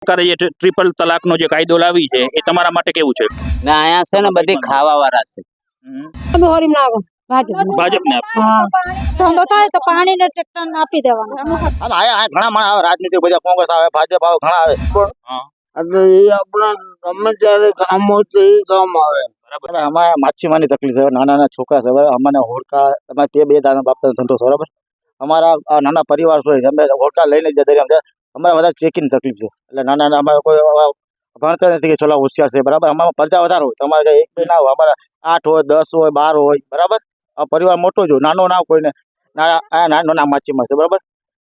સરકારે જે ટ્રિ- ટ્રિપલ તલાકનો જે કાયદો લાવી છે એ તમારા માટે કેવું છે? ને અહીંયા છે ને બધી ખાવા વાળા છે ના આવો. ભાજપ ભાજપને ધંધો થાય તો પાણી ને ટ્રેક્ટર આપી દેવાનું. આયા આયા ઘણા માણસ આવે રાજનીતિ બધા કોંગ્રેસ આવે ભાજપ આવે ઘણા આવે. એટલે એ આપણા ગમે ત્યારે કામ હોય તો એ કામ આવે. બરાબર. અમારે માછીમારની તકલીફ છે નાના નાના છોકરા છે અમને હોડકા અમારે તે બે દાના બાપતા ધંધો છે બરાબર? અમારા નાના પરિવાર હોય અમે હોડકા લઈને જ દરિયામાં જાય. અમારે વધારે ચેકિંગ તકલીફ છે. એટલે નાના નાના અમારે કોઈ ભણતર નથી કે છોલા હોશિયાર છે. બરાબર? અમારા પ્રજા વધારે હોય. તમારે એક બે ના હોય. અમારે આઠ હોય, દસ હોય, બાર હોય. બરાબર? આ પરિવાર મોટો જ નાનો ના કોઈને. નાના નાનો ના માછીમાર છે. બરાબર?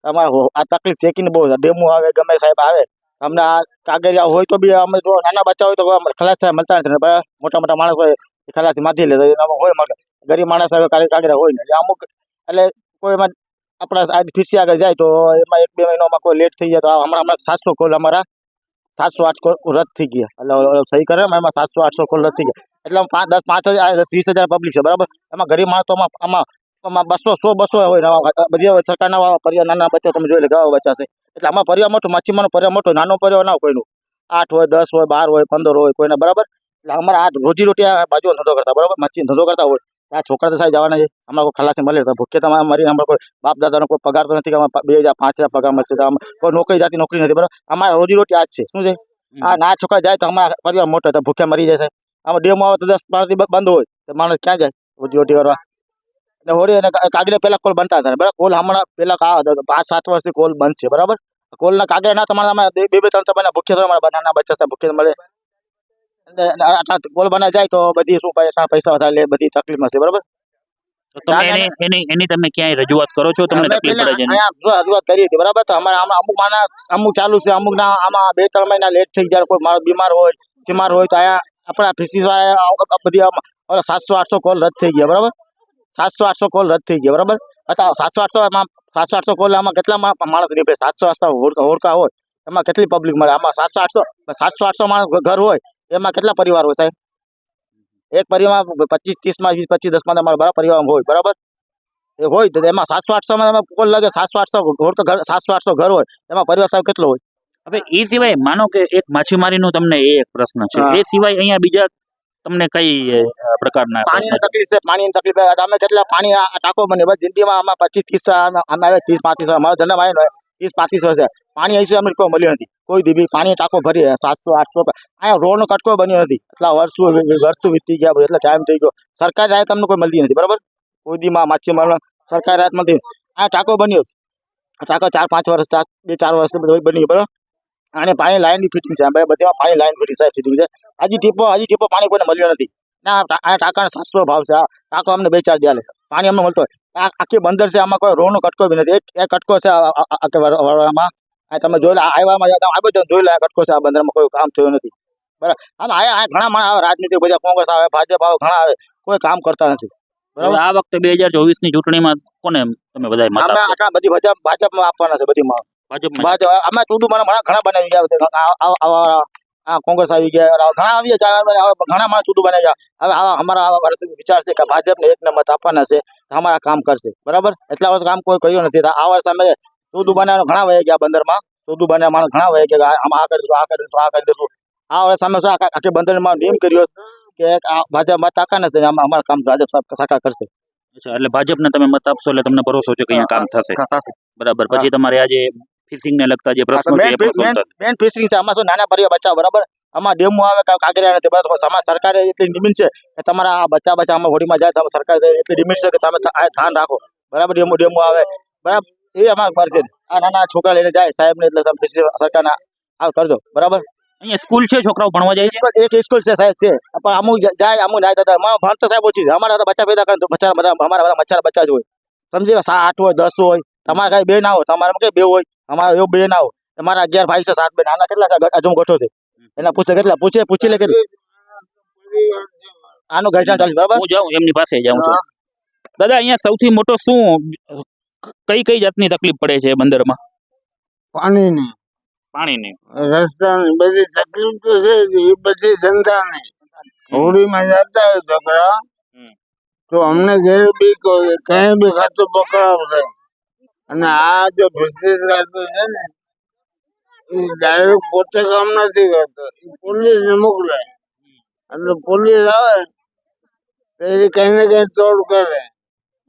અમારે આ તકલીફ ચેકિંગ બહુ છે. ડેમો આવે, ગમે સાહેબ આવે. અમને આ કાગરિયા હોય તો બી અમે જો નાના બચ્ચા હોય તો ખલાસ થાય મળતા નથી. મોટા મોટા માણસ હોય, એ ખલાસી માથી લે હોય મળે ગરીબ માણસ આવે કાગરિયા કાગરા હોય ને. અમુક, એટલે કોઈ એમાં આપણા આજ ફીસી આગળ જાય તો એમાં એક બે મહિનામાં કોઈ લેટ થઈ જાય તો હમણાં હમણાં સાતસો કોલ અમારા. સાતસો આઠસો રદ થઈ ગયા. એટલે સહી કરે એમાં સાતસો આઠસો કોલ રદ થઈ ગયા. એટલે પાંચ, દસ, પાંચ હજાર વીસ હજાર પબ્લિક છે, બરાબર? એમાં ગરીબ માણસ આમાં આમાં બસો, સો બસો હોય બધી સરકારના પરિવાર નાના બચ્ચા તમે જોઈ લે કેવા બચ્ચા એટલે આમાં પરિવાર મોટો, માછીમારનો પરિવાર મોટો, નાનો પરિવાર ના કોઈનું. આઠ હોય, દસ હોય, બાર હોય, પંદર હોય, કોઈને, બરાબર? એટલે અમારા આ રોજી રોટી આ બાજુ ધંધો કરતા, બરાબર? માછી ધંધો કરતા હોય. આ છોકરા તો સાહેબ જવાના છે. હમણાં કોઈ ખલાસી મળે તો ભૂખે તમારે મરી હમણાં કોઈ બાપ દાદાનો કોઈ પગાર તો નથી કે બે હજાર પાંચ હજાર પગાર મળશે તો કોઈ નોકરી જાતી નોકરી નથી. બરાબર? અમારે રોજી રોટી આ જ છે. શું છે? આ ના છોકરા જાય તો અમારા પરિવાર મોટો તો ભૂખ્યા મરી જશે આમાં ડેમો આવે તો દસ બાર દી બંધ હોય તો માણસ ક્યાં જાય રોજી રોટી કરવા? એટલે હોળી અને કા- કાગરે પેલા કોલ બનતા હતા. બરાબર? કોલ હમણાં પેલા કા પાંચ સાત વર્ષથી કોલ બંધ છે. બરાબર? કોલના કાગરે ના તમારા બે બે ત્રણ તમારા ભૂખ્યા તો મારા નાના બચ્ચા ભૂખ્યા મળે. આટલા કોલ બના જાય તો બધી શું ભાઈ પૈસા વધારે લે બધી તકલીફમાં છે બરાબર? એની તમે ક્યાંય રજૂઆત કરો છો? તમને તકલીફ પડે છે રજૂઆત કરી હતી બરાબર? તો અમારે આમાં અમુક માના અમુક ચાલુ છે અમુક ના આમાં બે ત્રણ મહિના લેટ થઈ જાય કોઈ મારો બીમાર હોય બીમાર હોય તો અહીંયા આપણા ફીસીસ વાળા બધી સાતસો આઠસો કોલ રદ થઈ ગયા બરાબર? સાતસો આઠસો કોલ રદ થઈ ગયા બરાબર? અત્યારે સાતસો આઠસો સાતસો આઠસો કોલ આમાં કેટલા માણસ નહીં સાતસો આઠસો હોડકા હોય એમાં કેટલી પબ્લિક મળે? આમાં સાતસો આઠસો સાતસો આઠસો માણસ ઘર હોય એમાં કેટલા પરિવાર હોય સાહેબ? એક પરિવાર પચીસ ત્રીસમાં વીસ પચીસ દસમાં તમારા બરાબર પરિવાર હોય બરાબર? એ હોય તો એમાં સાતસો આઠસો માં તમે કોલ લાગે? સાતસો આઠસો હોડકા ઘર સાતસો આઠસો ઘર હોય એમાં પરિવાર સાહેબ કેટલો હોય? હવે એ સિવાય માનો કે એક માછીમારીનો તમને એ એક પ્રશ્ન છે. એ સિવાય અહીંયા બીજા તમને કઈ પ્રકારના પાણીની તકલીફ છે પાણીની તકલીફ અમે કેટલા પાણી આ ટાંકો બને બસ જિંદગીમાં આમાં પચીસ ત્રીસ અમે ત્રીસ પાંત્રીસ અમારો ધંધામાં આવ્યો ત્રીસ પાંત્રીસ વર્ષે. પાણી અહીંથી અમને કોઈ મળ્યું નથી. કોઈ દીબી પાણી ટાંકો ભરી સાતસો, આઠસો અહીંયા રોડનો કટકો બન્યો નથી. એટલા વર્ષો વર્ષો વીતી ગયા, એટલો ટાઈમ થઈ ગયો. સરકારી રાહત અમને કોઈ મળતી નથી, બરાબર? કોઈ દીમાં માછીમાર સરકારી રાહત મળતી. આ ટાંકો બન્યો ટાંકો ચાર, પાંચ વર્ષ, ચાર, બે, ચાર વર્ષ બની ગયો બરાબર? અને પાણી લાઈનની ફિટિંગ છે. આ પાણી લાઇન ફિટિંગ સાહેબ ફિટિંગ છે. હજી ટીપો હજી ટીપો પાણી કોઈને મળ્યો નથી. ના, આ ટાંકાના સાતસો ભાવ છે. આ ટાંકો અમને બે, ચાર દે પાણી અમને મળતો હોય. આખી બંદર છે આમાં કોઈ રોડનો કટકો બી નથી. એક કટકો છે આ- આ- આ- આખે વડોદરામાં આ તમે જોઈ લો આવ્યામાં આવ્યો તો જોઈ લો કટકો છે આ બંદરમાં કોઈ કામ થયું નથી. બરાબર. આમ આયા ઘણા માણસ આવે રાજનીતિ બધા કોંગ્રેસ આવે ભાજપ આવે ઘણા આવે કોઈ કામ કરતા નથી. બરાબર? આ વખતે બે હજાર ચોવીસની ચૂંટણીમાં કોને તમે બધા? આટલા બધી ભાજપ ભાજપમાં આપવાના છે બધી માણસ. ભાજપ ભાજપ આમાં ચૂંટણી મને ઘણા બનાવી. આ- આ- આવા આ કોંગ્રેસ આવી ગયા. ઘણા આવી ગયા. ઘણા માણસ ચૂંટું બનાવી ગયા હવે આવા અમારા આવા વિચાર છે કે ભાજપને એકને મત આપવાના છે અમારા કામ કરશે. બરાબર? એટલા વર્ષ કામ કોઈ કર્યું નથી. આ વર્ષ અમે ચૂંટું બનાવવાનું ઘણા વહી ગયા બંદરમાં. ચૂંટું બનાવવા માણસ ઘણા વહી ગયા આમાં આ કરી દઈશું આ કરી દઈશું આ કરી દઈશું. આ વર્ષ અમે શું આખા- બંદરમાં નિયમ કર્યો કે આ ભાજપ મત આપવાના છે અમારું કામ ભાજપ સરકાર કરશે. અચ્છા એટલે ભાજપને તમે મત આપશો એટલે તમને ભરોસો છે કે અહીંયા કામ થશે? બરાબર. પછી તમારે આજે ફિશિંગ ને લગતા જે પ્રશ્નો છે મેન ફિશિંગ છે. આમાં શું નાના પરિવાર બચ્ચા બરાબર? આમાં ડેમો આવે કા કાંકરિયા નથી બરાબર? સમાજ સરકારે એટલી ડિમિટ છે કે તમારા આ બચ્ચા બચ્ચા આમાં હોડીમાં જાય તો સરકાર એટલી ડિમિટ છે કે તમે ધ્યાન રાખો. બરાબર? ડેમો ડેમો આવે. બરાબર? એ અમારા છે. આ નાના છોકરા લઈને જાય સાહેબ ને એટલે તમે સરકારના આ કરજો બરાબર? અહીંયા સ્કૂલ છે છોકરાઓ ભણવા જાય છે? એક સ્કૂલ છે સાહેબ છે. પણ અમુક જાય અમુક ના જાય અમારા ભણતો સાહેબ ઓછી છે. અમારા બચ્ચા પેદા કરે તો બચ્ચા બધા અમારા બધા બચ્ચા બચ્ચા જ હોય. સમજી આઠ હોય દસ હોય. તમારા કઈ બે ના હોય તમારા કઈ બે હોય? અમારા એવું બેન આવો. મારા અગિયાર ભાઈ છે સાત બેન. આના કેટલા છે? હજુ ગઠો છે. એના પૂછે કેટલા? પૂછે પૂછી લે કે આનું ગાઈડ ચાલીસ બરાબર? હું જાઉં એમની પાસે જાઉં છું. દાદા અહીંયા સૌથી મોટો શું કઈ કઈ જાતની તકલીફ પડે છે બંદરમાં? પાણીની. પાણીની. રસ્તાની બધી તકલીફ તો છે એ બધી ધંધાની. હોળીમાં જતા હોય છોકરા તો અમને ઘેર બી કોઈ કઈ બી ખાતું પકડાવ થાય અને આ જો બ્રિટિશ રાજ્ય છે ને એ ડાયરેક્ટ પોતે કામ નથી કરતો. પોલીસ મોકલે. અને પોલીસ આવે તો એ કઈ ને કઈ તોડ કરે.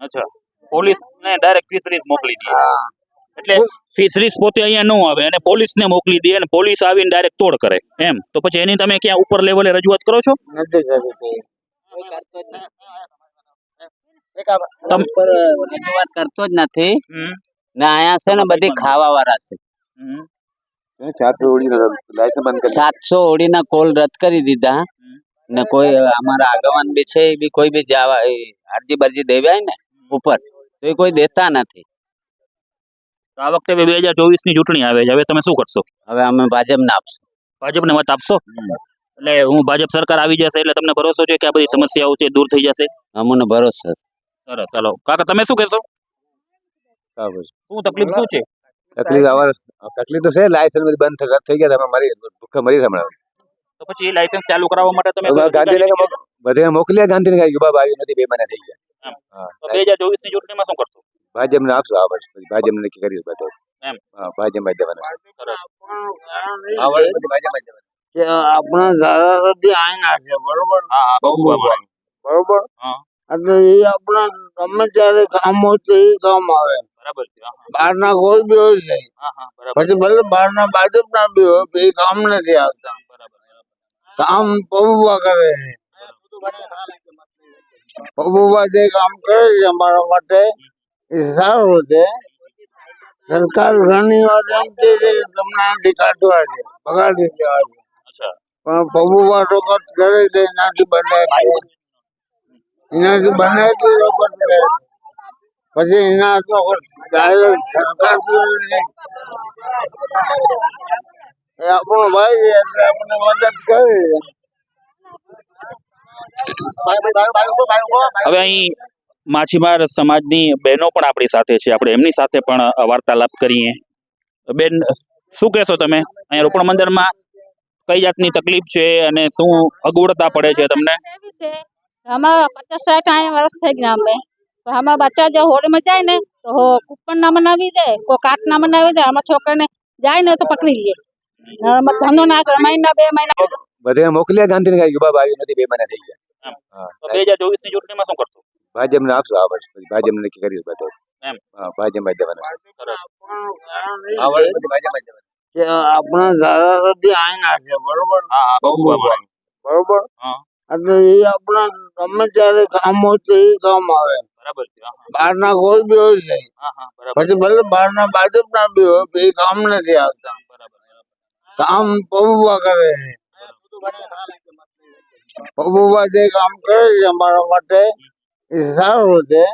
અચ્છા. પોલીસ ને ડાયરેક્ટ ફિશરીઝ મોકલી દે. હા. એટલે ફિશરીઝ પોતે અહીંયા ન આવે અને પોલીસ ને મોકલી દે અને પોલીસ આવીને ડાયરેક્ટ તોડ કરે. એમ. તો પછી એની તમે ક્યાં ઉપર લેવલે રજૂઆત કરો છો? નથી કરતી. રજૂઆત કરતો જ નથી. ને અહીંયા છે ને બધી ખાવા વાળા છે સાતસો ઓડીના કોલ રદ કરી દીધા. ને કોઈ અમારા આગેવાન બી છે એ બી કોઈ બી જવા અરજી બરજી દેવાય ને ઉપર તો એ કોઈ દેતા નથી. આ વખતે બે હજાર ચોવીસની ચૂંટણી આવે છે. હવે તમે શું કરશો? હવે અમે ભાજપને આપશું. ભાજપને મત આપશો? એટલે હું ભાજપ સરકાર આવી જશે એટલે તમને ભરોસો છે કે આ બધી સમસ્યાઓ છે દૂર થઈ જશે? અમને ભરોસો છે. સરસ ચાલો. કાકા તમે શું કહેશો? શું તકલીફ શું છે? તકલીફ આવા તકલીફ તો છે લાયસન્સ બધી બંધ થઈ- ગયા તમે મરી ભૂખે મરી હમણાં. તો પછી એ લાયસન્સ ચાલુ કરાવવા માટે તમે ગાંધીનગર બધે મોકલ્યા ગાંધીનગર કે બાબા આવી નથી બે મહિના થઈ ગયા. તો બે હજાર ચોવીસની ચૂંટણીમાં શું કરશો? ભાજપને આપશું આ વર્ષ પછી ભાજપને નક્કી કરીશ બધો. એમ. હા કારણ એ આ વર્ષ કે આપણા ધારાસભ્ય આઈના છે બરોબર? હા હા. બરોબર. હા. એટલે એ આપણા ગમે ત્યારે કામ હોય તો એ કામ આવે. બરાબર બહારના કોઈ બી હોય છે. પછી ભલે બહારના ભાજપના બી હોય એ કામ નથી આવતા. કામ પબુભા કરે છે. પબુભા જે કામ કરે છે અમારા માટે એ સારું છે. સરકાર ઘણી વાર એમ કે છે તમને આથી કાઢવા છે બગાડી દેવા છે. પણ પબુભા રોકટ કરે છે એનાથી બને એનાથી બને રોકટ કરે છે. પછી એના તો સરકાર એ આપણો ભાઈ એટલે આપણને મદદ કરી. હવે અહીં માછીમાર સમાજની બહેનો પણ આપણી સાથે છે. આપણે એમની સાથે પણ વાર્તાલાપ કરીએ. બેન શું કહેશો તમે? અહીંયા રોપણ મંદિરમાં કઈ જાતની તકલીફ છે અને શું અગવડતા પડે છે તમને? અમારા પચાસ સાઠ અહીંયા વર્ષ થઈ ગયા અમે. તો આમાં બચ્ચા જો હોળીમાં જાય ને તો કૂપન ના બનાવી દે કોઈ કાટ ના બનાવી દે આમાં છોકરાને જાય ને તો પકડી લે. ધંધો ના કરે મહિના બે મહિના બધે મોકલ્યા ગાંધીનગર યુવા ભાઈ નથી બે મહિના થઈ ગયા. બે હજાર ચોવીસની ચૂંટણીમાં શું કરશું? ભાજપ ને આપશું આ વર્ષ પછી. ભાજપને નક્કી કરીશું બધો. એમ. જ જવાના. આપણું ધારાસભ્ય આઈના છે બરોબર. બરોબર? એટલે એ આપણા ગમે ત્યારે કામ હોય તો એ કામ આવે. બરાબર છે બહારના કોઈ બી હોય છે. પછી ભલે બહારના ભાજપના બી હોય એ કામ નથી આવતા. કામ પબુભા કરે છે. પબુભા જે કામ કરે છે અમારા માટે એ સારું છે.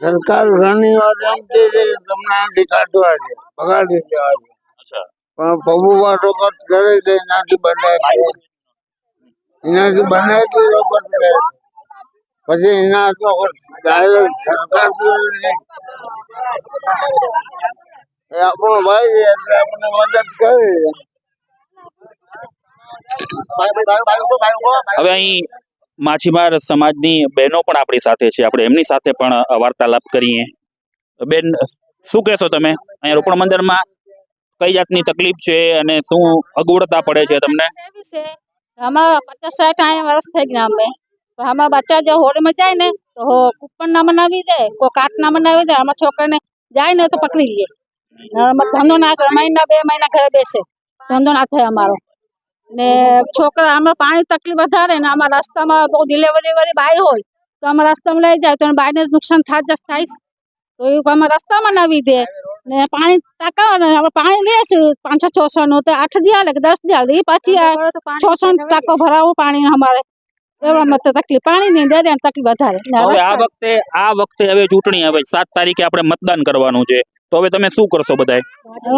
સરકાર ઘણી વાર એમ કે છે તમને આથી કાઢવા છે બગાડી દેવા છે. પણ પબુભા રોકટ કરે છે એનાથી બને છે. એનાથી બને છે રોકટ કરે છે. પછી એના તો. એ આપણો ભાઈ એટલે આપણને મદદ કરી. હવે અહીં માછીમાર સમાજની બહેનો પણ આપણી સાથે છે. આપણે એમની સાથે પણ વાર્તાલાપ કરીએ. બેન શું કહેશો તમે? અહીંયા રોપણ મંદિરમાં કઈ જાતની તકલીફ છે અને શું અગવડતા પડે છે તમને? અમારા પચાસ સાઠ અહીંયા વર્ષ થઈ ગયા અમે. તો અમારા બચ્ચા જો હોળીમાં જાય ને તો કૂપન ના મનાવી દે કોઈ કાટ ના બનાવી દે અમારા છોકરાને જાય ને તો પકડી લે. અમારો ધંધો ના મહિના બે મહિના ઘરે બેસે. ધંધો ના થાય અમારો. ને છોકરા આમાં પાણી તકલીફ વધારે ને આમાં રસ્તામાં બહુ ડિલેવરી વાળી બાઈ હોય તો આમાં રસ્તામાં લઈ જાય તો બાઈને નુકસાન થાય જશ થાય તો એ આમાં રસ્તામાં નાવી દે. ને પાણી ટાંકા ને આપણે પાણી લેશે પાંચસો છસો નું તો આઠ દિયા લે કે દસ દિયા એ પછી છસો ટાંકો ભરાવવું પાણી અમારે. એવા મત તકલીફ પાણી ની એમ તકલીફ વધારે. હવે આ વખતે આ વખતે હવે ચૂંટણી હવે સાત તારીખે આપણે મતદાન કરવાનું છે. તો હવે તમે શું કરશો બધાય?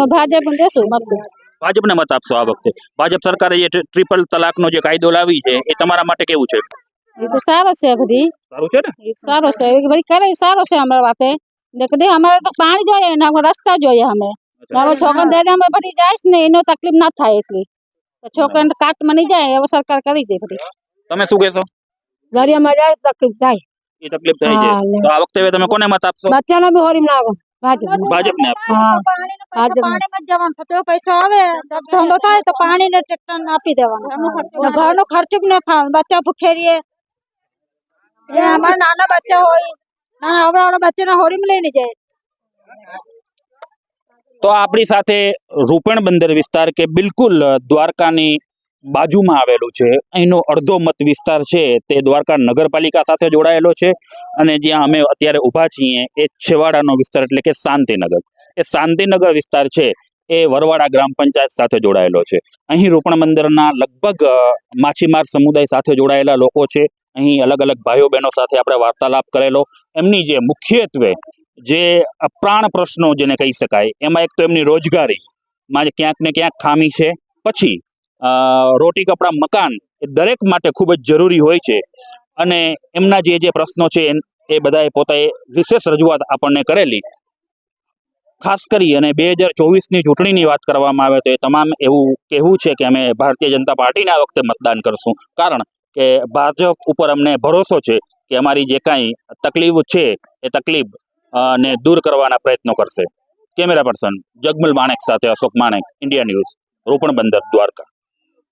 ભાજપ દેશું મત ભાજપને મત આપશો આ વખતે. ભાજપ સરકારે જે ટ્રિ- ટ્રિપલ તલાકનો જે કાયદો લાવી છે એ તમારા માટે કેવું છે? એ તો સારો છે બધી. સારું છે ને? સારો છે. એ બધી કરે સારો છે અમારા વાતે. અમારે તો પાણી જોઈએ ને રસ્તા જોઈએ અમે. હવે છોકરા અમે બધી જાય ને એનો તકલીફ ના થાય એટલી. છોકરાને કાટ મની જાય હવે સરકાર કરી દે બધી. તમે શું કહેશો? દરિયામાં જાય તકલીફ થાય. એ તકલીફ થાય છે. તો આ વખતે હવે તમે કોને મત આપશો? બચ્ચાને બી હોરી ના ભાજપ જવાનું પૈસો આવે. તો ધંધો થાય તો પાણીને ટ્રેક્ટર આપી દેવાનું. ઘરનો ખર્ચ બી ન ખાવાનો બચ્ચા ભૂખે રહીએ અમારા નાના બચ્ચા હોય. નાના બચ્ચાને લઈને જાય. તો આપણી સાથે રૂપણ બંદર વિસ્તાર કે બિલકુલ દ્વારકાની બાજુમાં આવેલું છે. અહીંનો અડધો મત વિસ્તાર છે તે દ્વારકા નગરપાલિકા સાથે જોડાયેલો છે અને જ્યાં અમે અત્યારે ઊભા છીએ એ છેવાડાનો વિસ્તાર એટલે કે શાંતિનગર. એ શાંતિનગર વિસ્તાર છે એ વરવાડા ગ્રામ પંચાયત સાથે જોડાયેલો છે. અહીં રોપણ મંદિરના લગભગ માછીમાર સમુદાય સાથે જોડાયેલા લોકો છે. અહીં અલગ અલગ ભાઈઓ બહેનો સાથે આપણે વાર્તાલાપ કરેલો. એમની જે મુખ્યત્વે જે પ્રાણ પ્રશ્નો જેને કહી શકાય, એમાં એક તો એમની રોજગારી. માં ક્યાંક ને ક્યાંક ખામી છે. પછી રોટી કપડાં મકાન એ દરેક માટે ખૂબ જ જરૂરી હોય છે. અને એમના જે જે પ્રશ્નો છે એ બધાએ પોતાએ વિશેષ રજૂઆત આપણને કરેલી. ખાસ કરી અને બે હજાર ચોવીસની ચૂંટણીની વાત કરવામાં આવે તો એ તમામ એવું કહેવું છે કે અમે ભારતીય જનતા પાર્ટીને આ વખતે મતદાન કરશું. કારણ કે ભાજપ ઉપર અમને ભરોસો છે કે અમારી જે કાંઈ તકલીફ છે એ તકલીફ ને દૂર કરવાના પ્રયત્નો કરશે. કેમેરા પર્સન જગમલ માણેક સાથે અશોક માણેક, ઇન્ડિયા ન્યૂઝ, રોપણ બંદર, દ્વારકા.